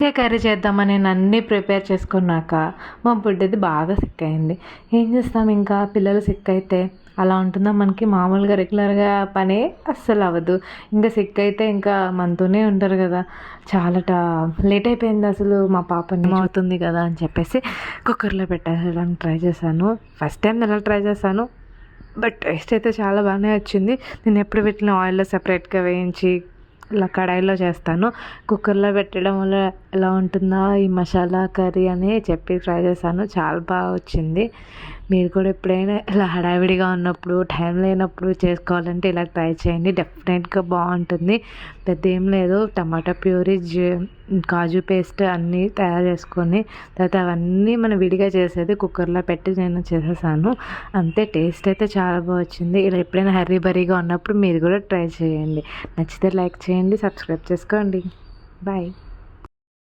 Chicken curry చేద్దామని నేను అన్నీ ప్రిపేర్ చేసుకున్నాక మా బుడ్డది బాగా సిక్ అయింది. ఏం చేస్తాం ఇంకా? పిల్లలు సిక్ అయితే అలా ఉంటుందా? మనకి మామూలుగా రెగ్యులర్గా పని అస్సలు అవ్వదు. ఇంకా సిక్ అయితే ఇంకా మనతోనే ఉంటారు కదా. చాలా లేట్ అయిపోయింది అసలు మా పాప అవుతుంది కదా అని చెప్పేసి కుక్కర్లో పెట్టేయడానికి ట్రై చేశాను. ఫస్ట్ టైం ఎలా ట్రై చేశాను. బట్ టేస్ట్ అయితే చాలా బాగానే వచ్చింది. నేను ఎప్పుడు పెట్టిన ఆయిల్లో సపరేట్గా వేయించి ఇలా కడాయిలో చేస్తాను. కుక్కర్లో పెట్టడం వల్ల ఎలా ఉంటుందా? ఈ మసాలా కర్రీ అని చెప్పి ట్రై చేశాను. చాలా బాగా వచ్చింది. మీరు కూడా ఎప్పుడైనా ఇలా హడావిడిగా ఉన్నప్పుడు టైం లేనప్పుడు చేసుకోవాలంటే ఇలా ట్రై చేయండి. డెఫినెట్గా బాగుంటుంది. పెద్ద ఏం లేదు. టమాటా ప్యూరీ కాజు పేస్ట్ అన్నీ తయారు చేసుకొని తర్వాత అవన్నీ మనం విడిగా చేసేది కుక్కర్లో పెట్టి నేను చేసేసాను. అంతే టేస్ట్ అయితే చాలా బాగా వచ్చింది. ఇలా ఎప్పుడైనా హర్రీ బరీగా ఉన్నప్పుడు మీరు కూడా ట్రై చేయండి. నచ్చితే లైక్ చేయండి సబ్స్క్రైబ్ చేసుకోండి. బాయ్.